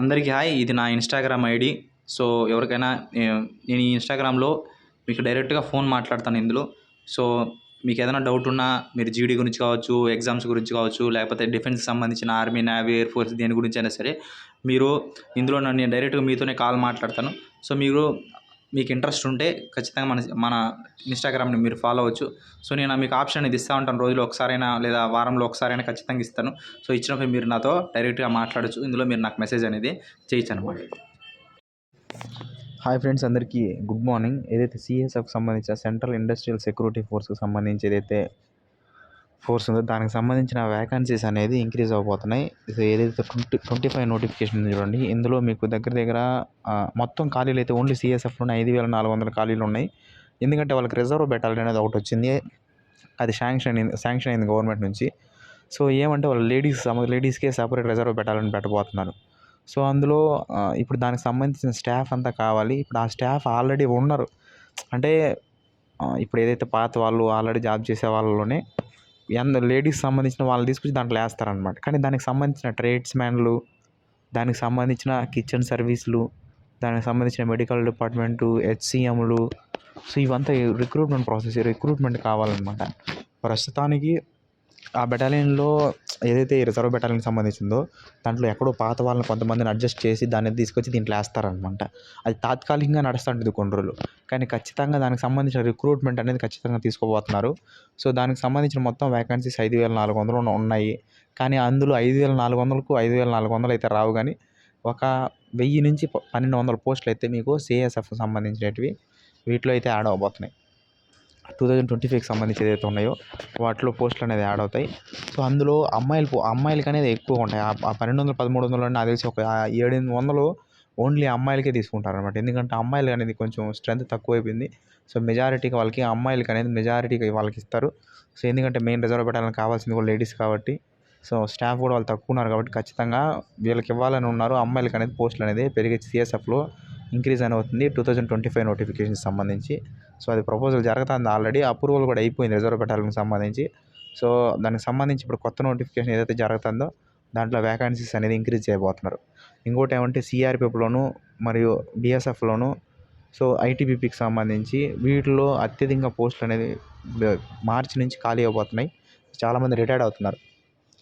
అందరికీ హాయ్ ఇది నా ఇన్స్టాగ్రామ్ ఐడి. సో ఎవరికైనా నేను ఈ ఇన్స్టాగ్రామ్లో మీకు డైరెక్ట్గా ఫోన్ మాట్లాడతాను ఇందులో. సో మీకు ఏదైనా డౌట్ ఉన్నా మీరు జీడీ గురించి కావచ్చు ఎగ్జామ్స్ గురించి కావచ్చు లేకపోతే డిఫెన్స్కి సంబంధించిన ఆర్మీ నేవీ ఎయిర్ ఫోర్స్ దేని గురించి అయినా సరే మీరు ఇందులో నన్ను నేను డైరెక్ట్గా మీతోనే కాల్ మాట్లాడతాను. సో మీరు మీకు ఇంట్రెస్ట్ ఉంటే ఖచ్చితంగా మన మన ఇన్స్టాగ్రామ్ని మీరు ఫాలో అవ్వచ్చు. సో నేను మీకు ఆప్షన్ ఇది ఇస్తూ ఉంటాను. రోజులో ఒకసారైనా లేదా వారంలో ఒకసారైనా ఖచ్చితంగా ఇస్తాను. సో ఇచ్చినప్పుడు మీరు నాతో డైరెక్ట్గా మాట్లాడచ్చు. ఇందులో మీరు నాకు మెసేజ్ అనేది చేయొచ్చు అనమాట హాయ్ ఫ్రెండ్స్ అందరికీ గుడ్ మార్నింగ్ ఏదైతే సిఎస్ఎఫ్కి సంబంధించిన సెంట్రల్ ఇండస్ట్రియల్ సెక్యూరిటీ ఫోర్స్కి సంబంధించి ఏదైతే ఫోర్స్ ఉందో. దానికి సంబంధించిన వ్యాకన్సీస్ అనేది ఇంక్రీజ్ అవబోతున్నాయి. ఏదైతే ట్వంటీ ట్వంటీ ఫైవ్ నోటిఫికేషన్ ఉంది చూడండి. ఇందులో మీకు దగ్గర దగ్గర మొత్తం ఖాళీలు అయితే ఓన్లీ సిఎస్ఎఫ్లోనే ఐదు వేల నాలుగు వందల ఖాళీలు ఉన్నాయి. ఎందుకంటే వాళ్ళకి రిజర్వ్ బెటాలియన్ అనేది ఒకటి వచ్చింది. అది శాంక్షన్ అయింది శాంక్షన్ అయింది గవర్నమెంట్ నుంచి. సో ఏమంటే వాళ్ళు లేడీస్ లేడీస్కే సపరేట్ రిజర్వ్ బెటాలియన్ పెట్టబోతున్నారు. సో అందులో ఇప్పుడు దానికి సంబంధించిన స్టాఫ్ అంతా కావాలి. ఇప్పుడు ఆ స్టాఫ్ ఆల్రెడీ ఉన్నారు. అంటే ఇప్పుడు ఏదైతే పాత వాళ్ళు ఆల్రెడీ జాబ్ చేసే వాళ్ళలోనే ఎంత లేడీస్ సంబంధించిన వాళ్ళు తీసుకొచ్చి దాంట్లో వేస్తారనమాట కానీ దానికి సంబంధించిన ట్రేడ్స్ మ్యాన్లు దానికి సంబంధించిన కిచెన్ సర్వీసులు దానికి సంబంధించిన మెడికల్ డిపార్ట్మెంటు హెచ్సిఎంలు. సో ఇవంతా రిక్రూట్మెంట్ ప్రాసెస్ రిక్రూట్మెంట్ కావాలన్నమాట. ప్రస్తుతానికి ఆ బెటాలియన్లో ఏదైతే రిజర్వ్ బెటాలియన్కి సంబంధించిందో దాంట్లో ఎక్కడో పాత వాళ్ళని కొంతమందిని అడ్జస్ట్ చేసి దాన్ని తీసుకొచ్చి దీంట్లో వేస్తారనమాట అది తాత్కాలికంగా నడుస్తుంటుంది కొన్ని రోజులు. కానీ ఖచ్చితంగా దానికి సంబంధించిన రిక్రూట్మెంట్ అనేది ఖచ్చితంగా తీసుకోబోతున్నారు. సో దానికి సంబంధించిన మొత్తం వేకెన్సీస్ ఐదు వేల నాలుగు వందలు ఉన్నాయి. కానీ అందులో ఐదు వేల నాలుగు వందలకు ఐదు వేల నాలుగు వందలు అయితే రావు. కానీ ఒక వెయ్యి నుంచి పన్నెండు వందల పోస్టులు అయితే మీకు సిఎస్ఎఫ్ సంబంధించినవి వీటిలో అయితే యాడ్ అవబోతున్నాయి టూ థౌజండ్ ట్వంటీ ఫైవ్కి సంబంధించి ఏదైతే ఉన్నాయో వాటిలో పోస్టులు అనేది యాడ్ అవుతాయి. సో అందులో అమ్మాయిలు అమ్మాయిలకి అనేది ఎక్కువ ఉంటాయి. ఆ- పన్నెండు వందలు పదమూడు వందలు నాకు తెలిసి ఒక ఏడెనిమిది వందలు ఓన్లీ అమ్మాయిలకే తీసుకుంటారు అనమాట ఎందుకంటే అమ్మాయిలు అనేది కొంచెం స్ట్రెంత్ తక్కువైపోయింది. సో మెజారిటీకి వాళ్ళకి అమ్మాయిలకి అనేది మెజారిటీకి వాళ్ళకి ఇస్తారు. సో ఎందుకంటే మెయిన్ రిజర్వ్ పెట్టాలని కావాల్సింది కూడా లేడీస్ కాబట్టి. సో స్టాఫ్ కూడా వాళ్ళు తక్కువ ఉన్నారు కాబట్టి ఖచ్చితంగా వీళ్ళకి ఇవ్వాలని ఉన్నారు. అమ్మాయిలకి అనేది పోస్టులు అనేది పెరిగే సిఎస్ఎఫ్లో ఇంక్రీజ్ అని అవుతుంది. Two thousand twenty five notification సంబంధించి. సో అది ప్రపోజల్ జరుగుతుంది ఆల్రెడీ. అప్రూవల్ కూడా అయిపోయింది రిజర్వ్ పెట్టాలకు సంబంధించి. సో దానికి సంబంధించి ఇప్పుడు కొత్త నోటిఫికేషన్ ఏదైతే జరుగుతుందో దాంట్లో వేకెన్సీస్ అనేది ఇంక్రీజ్ చేయబోతున్నారు. ఇంకోటి ఏమంటే సిఆర్పిఎఫ్లోను మరియు బిఎస్ఎఫ్లోను సో ఐటీబీపీకి సంబంధించి వీటిలో అత్యధికంగా పోస్టులు అనేది మార్చి నుంచి ఖాళీ అయిపోతున్నాయి. చాలామంది రిటైర్డ్ అవుతున్నారు.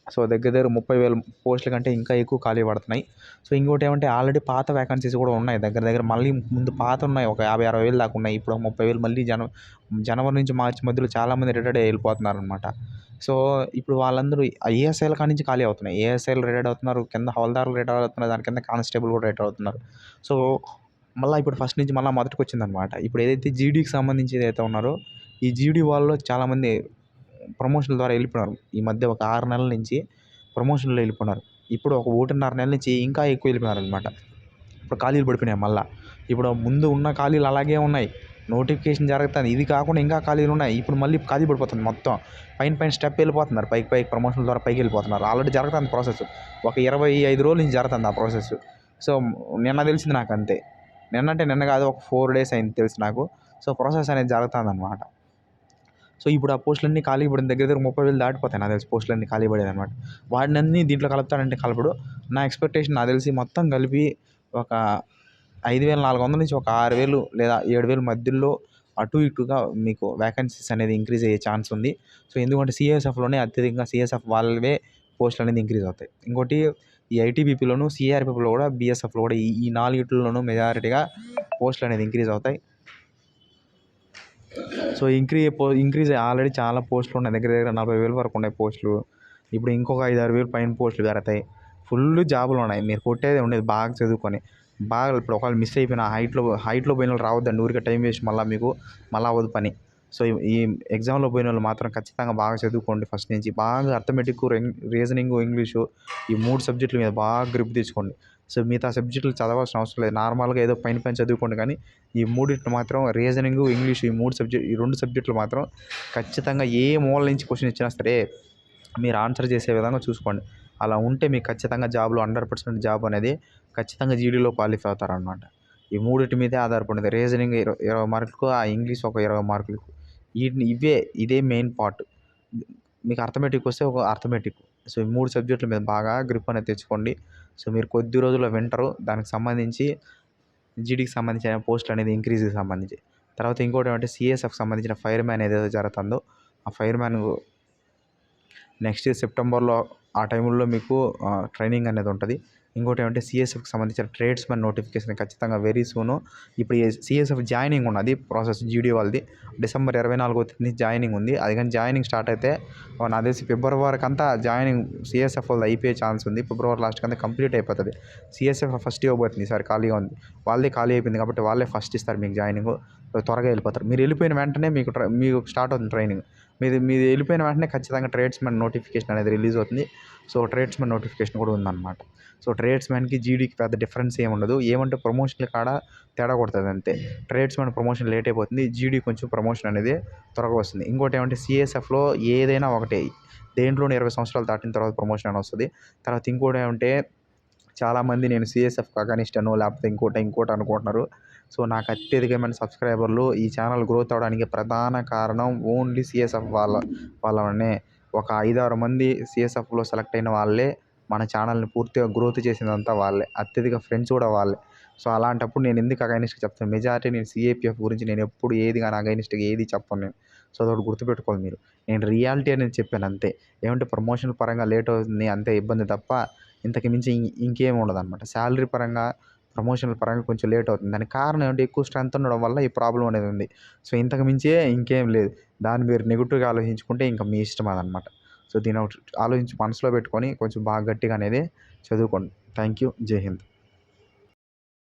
సో దగ్గర దగ్గర ముప్పై వేల పోస్టుల కంటే ఇంకా ఎక్కువ ఖాళీ పడుతున్నాయి. సో ఇంకోటి ఏమంటే ఆల్రెడీ పాత వ్యాకన్సీస్ కూడా ఉన్నాయి. దగ్గర దగ్గర మళ్ళీ ముందు పాత ఉన్నాయి. ఒక యాభై అరవై వేలు దాకా ఉన్నాయి. ఇప్పుడు ముప్పై వేలు మళ్ళీ జన జనవరి నుంచి మార్చి మధ్యలో చాలామంది రిటైర్డ్ వెళ్ళిపోతున్నారు అనమాట సో ఇప్పుడు వాళ్ళందరూ ఏఎస్ఐల కాడి నుంచి ఖాళీ అవుతున్నాయి. ఏఎస్ఐలు రిటైర్డ్ అవుతున్నారు. కింద హౌల్దారులు రిటైర్ అవుతున్నారు. దాని కింద కానిస్టేబుల్ కూడా రిటైర్ అవుతున్నారు. సో మళ్ళీ ఇప్పుడు ఫస్ట్ నుంచి మళ్ళీ మొదటికి వచ్చిందనమాట ఇప్పుడు ఏదైతే జీడీకి సంబంధించి ఏదైతే ఉన్నారో ఈ జీడీ వాళ్ళు చాలామంది ప్రమోషన్ల ద్వారా వెళ్ళిపోయినారు. ఈ మధ్య ఒక ఆరు నెలల నుంచి ప్రమోషన్లో వెళ్ళిపోయినారు. ఇప్పుడు ఒక ఒకటిన్నర నెల నుంచి ఇంకా ఎక్కువ వెళ్ళిపోయినారు అనమాట ఇప్పుడు ఖాళీలు పడిపోయినాయి మళ్ళీ. ఇప్పుడు ముందు ఉన్న ఖాళీలు అలాగే ఉన్నాయి. నోటిఫికేషన్ జరుగుతుంది. ఇది కాకుండా ఇంకా ఖాళీలు ఉన్నాయి. ఇప్పుడు మళ్ళీ ఖాళీ పడిపోతుంది మొత్తం. పైన పైన స్టెప్ వెళ్ళిపోతున్నారు. పైకి పైకి ప్రమోషన్ ద్వారా పైకి వెళ్ళిపోతున్నారు. ఆల్రెడీ జరుగుతుంది ప్రాసెస్ ఒక ఇరవై ఐదు రోజుల నుంచి జరుగుతుంది ఆ ప్రాసెస్ సో నిన్న తెలిసింది నాకు అంతే. నిన్న అంటే నిన్న కాదు ఒక ఫోర్ డేస్ అయింది తెలుసు నాకు. సో ప్రాసెస్ అనేది జరుగుతుంది అనమాట సో ఇప్పుడు ఆ పోస్టులన్నీ ఖాళీ పడిన దగ్గర దగ్గర ముప్పై వేలు దాటిపోతాయి నాకు తెలిసి పోస్టులన్నీ ఖాళీ పడేది అనమాట వాటిని అన్ని దీంట్లో కలుపుతాడంటే కలపడు. నా ఎక్స్పెక్టేషన్ నాకు తెలిసి మొత్తం కలిపి ఒక ఐదు వేల నాలుగు వందల నుంచి ఒక ఆరు వేలు లేదా ఏడు వేలు మధ్యలో అటు ఇటుగా మీకు వేకెన్సీస్ అనేది ఇంక్రీజ్ అయ్యే ఛాన్స్ ఉంది. సో ఎందుకంటే సిఎస్ఎఫ్లోనే అత్యధికంగా సిఎస్ఎఫ్ వాళ్ళవే పోస్టులు అనేది ఇంక్రీజ్ అవుతాయి. ఇంకోటి ఈ ఐటీబీపీలోను సిఆర్పిఎఫ్లో కూడా బీఎస్ఎఫ్లో కూడా ఈ ఈ నాలుగిట్లలోనూ మెజారిటీగా పోస్టులు అనేది ఇంక్రీజ్ అవుతాయి. సో ఇంక్రీ పో ఇంక్రీజ్ ఆల్రెడీ చాలా పోస్టులు ఉన్నాయి. దగ్గర దగ్గర నలభై వేల వరకు ఉన్నాయి పోస్టులు. ఇప్పుడు ఇంకొక ఐదు ఆరు వేలు పైన పోస్టులు పెడతాయి ఫుల్ జాబులు ఉన్నాయి. మీరు కొట్టేది ఉండేది బాగా చదువుకొని బాగా ఇప్పుడు ఒకవేళ మిస్ అయిపోయిన హైట్లో హైట్లో పోయిన వాళ్ళు రావద్దండి. ఊరికే టైం వేస్ట్ మళ్ళీ మీకు మళ్ళీ అవ్వదు పని. సో ఈ- ఎగ్జామ్లో పోయిన వాళ్ళు మాత్రం ఖచ్చితంగా బాగా చదువుకోండి ఫస్ట్ నుంచి. బాగా అర్థమెటిక్ రీజనింగ్ ఇంగ్లీషు ఈ మూడు సబ్జెక్టుల మీద బాగా గ్రిప్ తీసుకోండి. సో మిగతా సబ్జెక్టులు చదవాల్సిన అవసరం లేదు. నార్మల్గా ఏదో పైన పైన చదువుకోండి కానీ ఈ మూడింటిని మాత్రం రీజనింగ్ ఇంగ్లీష్ ఈ మూడు సబ్జెక్ట్ ఈ రెండు సబ్జెక్టులు మాత్రం ఖచ్చితంగా ఏ మూల నుంచి క్వశ్చన్ ఇచ్చినా సరే మీరు ఆన్సర్ చేసే విధంగా చూసుకోండి. అలా ఉంటే మీకు ఖచ్చితంగా జాబ్లో హండ్రెడ్ పర్సెంట్ జాబ్ అనేది ఖచ్చితంగా జీడీలో క్వాలిఫై అవుతారనమాట ఈ మూడింటి మీదే ఆధారపడింది. రీజనింగ్ ఇరవై ఇరవై మార్కులకు ఆ ఇంగ్లీష్ ఒక ఇరవై మార్కులకు. వీటిని ఇవే ఇదే మెయిన్ పార్ట్ మీకు అర్థమెటిక్ వస్తే ఒక అర్థమెటిక్ సో ఈ మూడు సబ్జెక్టుల మీద బాగా గ్రిప్ అనేది తెచ్చుకోండి. సో మీరు కొద్ది రోజుల్లో వింటారు. దానికి సంబంధించి జీడీకి సంబంధించిన పోస్టులు అనేది ఇంక్రీజ్కి సంబంధించి. తర్వాత ఇంకోటి ఏమంటే సిఎస్ఎఫ్ సంబంధించిన ఫైర్ మ్యాన్ ఏదైతే జరుగుతుందో ఆ ఫైర్ మ్యాన్ నెక్స్ట్ సెప్టెంబర్లో ఆ టైంలో మీకు ట్రైనింగ్ అనేది ఉంటుంది. ఇంకోటి ఏమంటే సిఎస్ఎఫ్కి సంబంధించిన ట్రేడ్స్ మన నోటిఫికేషన్ ఖచ్చితంగా వెరీ సూను ఇప్పుడు సిఎస్ఎఫ్ జాయినింగ్ ఉన్నది ప్రాసెస్ జీడీ వాళ్ళది. డిసెంబర్ ఇరవై నాలుగో తేదీ జాయినింగ్ ఉంది. అది కానీ జాయినింగ్ స్టార్ట్ అయితే నా తెలిసి ఫిబ్రవరి వరకు అంతా జాయినింగ్ సిఎస్ఎఫ్ వాళ్ళది అయిపోయే ఛాన్స్ ఉంది. ఫిబ్రవరి లాస్ట్కి అంతా కంప్లీట్ అయిపోతుంది. సిఎస్ఎఫ్ ఫస్ట్ ఇవ్వబోతుంది సార్ ఖాళీగా ఉంది. వాళ్ళే ఖాళీ అయిపోయింది కాబట్టి వాళ్ళే ఫస్ట్ ఇస్తారు మీకు జాయినింగ్ త్వరగా వెళ్ళిపోతారు. మీరు వెళ్ళిపోయిన వెంటనే మీకు ట్రై మీకు స్టార్ట్ అవుతుంది ట్రైనింగ్ మీది మీది వెళ్ళిపోయిన వెంటనే ఖచ్చితంగా ట్రేడ్స్మెన్ నోటిఫికేషన్ అనేది రిలీజ్ అవుతుంది. సో ట్రేడ్స్మెన్ నోటిఫికేషన్ కూడా ఉందన్నమాట. సో ట్రేడ్స్మెన్కి జీడీకి పెద్ద డిఫరెన్స్ ఏమి ఉండదు. ఏమంటే ప్రమోషన్ల కాడ తేడా కొడుతుంది అంతే. ట్రేడ్స్మెన్ ప్రమోషన్ లేట్ అయిపోతుంది. జీడీ కొంచెం ప్రమోషన్ అనేది త్వరగా వస్తుంది. ఇంకోటి ఏమంటే సిఎస్ఎఫ్లో ఏదైనా ఒకటే. దేంట్లోనే ఇరవై సంవత్సరాలు దాటిన తర్వాత ప్రమోషన్ అని వస్తుంది. తర్వాత ఇంకోటి ఏమంటే చాలామంది నేను సిఎస్ఎఫ్ అగనిస్టాను లేకపోతే ఇంకోటి ఇంకోటి అనుకుంటున్నారు. సో నాకు అత్యధికమైన సబ్స్క్రైబర్లు ఈ ఛానల్ గ్రోత్ అవడానికి ప్రధాన కారణం ఓన్లీ సిఎస్ఎఫ్ వాళ్ళ వాళ్ళనే ఒక ఐదారు మంది సిఎస్ఎఫ్లో సెలెక్ట్ అయిన వాళ్ళే మన ఛానల్ని పూర్తిగా గ్రోత్ చేసిందంతా వాళ్ళే. అత్యధిక ఫ్రెండ్స్ కూడా వాళ్ళే. సో అలాంటప్పుడు నేను ఎందుకు అగైనిస్ట్గా చెప్తాను? మెజారిటీ నేను సిఏపిఎఫ్ గురించి నేను ఎప్పుడు ఏది కానీ అగైనిస్ట్గా ఏది చెప్పను నేను. సో అదొకటి గుర్తుపెట్టుకోవాలి మీరు. నేను రియాలిటీ అనేది చెప్పాను అంతే. ఏమంటే ప్రమోషన్ పరంగా లేట్ అవుతుంది అంతే ఇబ్బంది తప్ప ఇంతకు మించి ఇంకేం ఉండదు అనమాట శాలరీ పరంగా ప్రమోషన్ల పరంగా కొంచెం లేట్ అవుతుంది. దానికి కారణం ఏంటంటే ఎక్కువ స్ట్రెంత్ ఉండడం వల్ల ఈ ప్రాబ్లం అనేది ఉంది. సో ఇంతకు మించే ఇంకేం లేదు. దాన్ని మీరు నెగిటివ్గా ఆలోచించుకుంటే ఇంకా మీ ఇష్టం అదనమాట. సో దీని ఒకటి ఆలోచించి మనసులో పెట్టుకొని కొంచెం బాగా గట్టిగా అనేది చదువుకోండి. థ్యాంక్ యూ జై హింద్.